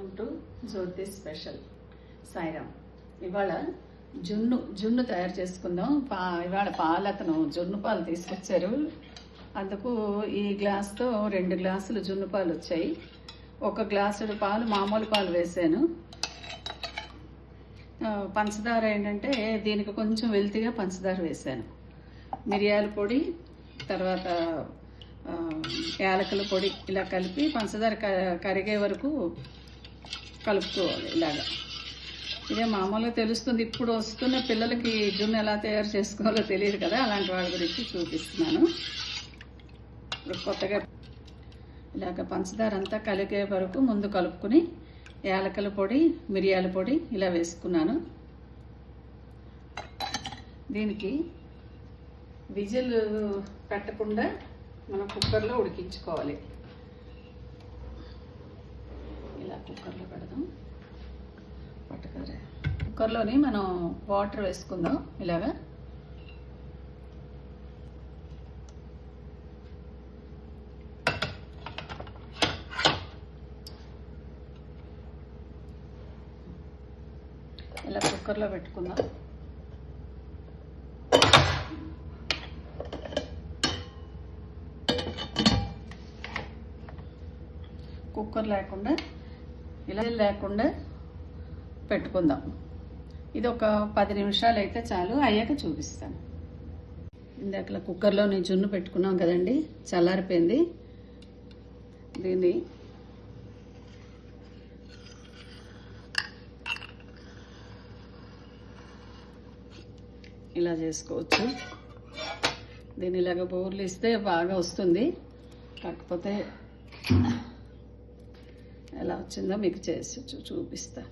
Welcome to Jyothi special Sairam ఇవాళ జున్ను జున్ను తయారు చేసుకుందాం. పా ఇవాళ పాలు అతను జున్ను పాలు తీసుకొచ్చారు. అందుకు ఈ గ్లాస్తో రెండు గ్లాసులు జున్ను పాలు వచ్చాయి. ఒక గ్లాసుడు పాలు మామూలు పాలు వేసాను. పంచదార ఏంటంటే దీనికి కొంచెం వెల్తిగా పంచదార వేసాను. మిరియాల పొడి తర్వాత యాలకుల పొడి ఇలా కలిపి పంచదార క- కరిగే వరకు కలుపుకోవాలి ఇలాగా. ఇదే మామూలుగా తెలుస్తుంది ఇప్పుడు వస్తున్న పిల్లలకి జున్ను ఎలా తయారు చేసుకోవాలో తెలియదు కదా అలాంటి వాళ్ళ గురించి చూపిస్తున్నాను. ఇప్పుడు కొత్తగా ఇలాగ పంచదార అంతా కలిగే వరకు ముందు కలుపుకుని యాలకుల పొడి మిరియాల పొడి ఇలా వేసుకున్నాను. దీనికి విజిల్ పెట్టకుండా మనం కుక్కర్లో ఉడికించుకోవాలి ఇలా కుక్కర్లో పెడదాం. పట్టుకరే. కుక్కర్లోని మనం వాటర్ వేసుకుందాం ఇలాగా. ఇలా కుక్కర్లో పెట్టుకుందాం. కుక్కర్ లేకుండా ఇలా లేకుండా పెట్టుకుందాం. ఇది ఒక పది నిమిషాలు అయితే చాలు అయ్యాక చూపిస్తాను. ఇందాక కుక్కర్లో నేను జున్ను పెట్టుకున్నాం కదండి చల్లారిపోయింది. దీన్ని ఇలా చేసుకోవచ్చు. దీన్ని ఇలాగ బోర్లు ఇస్తే బాగా వస్తుంది. కాకపోతే ఎలా వచ్చిందో మీకు చేసి చూపిస్తా.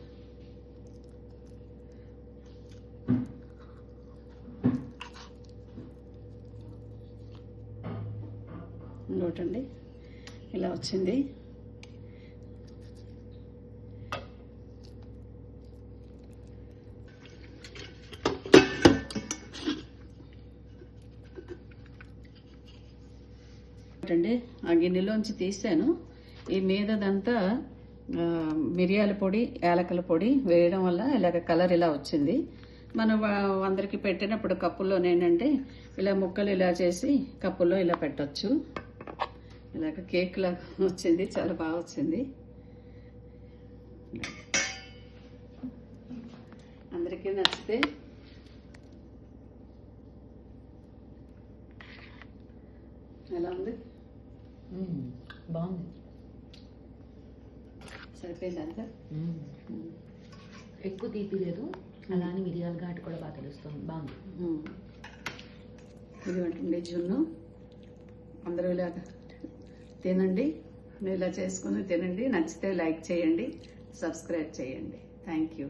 చూడండి ఇలా వచ్చింది. అండి ఆ గిన్నెలోంచి తీసాను. ఈ మీదదంతా మిరియాల పొడి యాలకల పొడి వేయడం వల్ల ఇలాగ కలర్ ఇలా వచ్చింది. మనం అందరికి పెట్టినప్పుడు కప్పుల్లో ఏంటంటే ఇలా ముక్కలు ఇలా చేసి కప్పుల్లో ఇలా పెట్టచ్చు. ఇలాగ కేక్ లాగా వచ్చింది చాలా బాగా వచ్చింది. అందరికీ నచ్చితే ఎలా ఉంది? బాగుంది. సరిపోయింది అంతా ఎక్కువ తీపి లేదు. అలానే మిరియాల ఘాటు కూడా బాగా తెలుస్తుంది. బాగుంది. ఇది ఉంటుంది జున్ను. అందరూ ఇలా తినండి. మీరు ఇలా చేసుకుని తినండి. నచ్చితే లైక్ చేయండి. సబ్స్క్రైబ్ చేయండి. Thank you.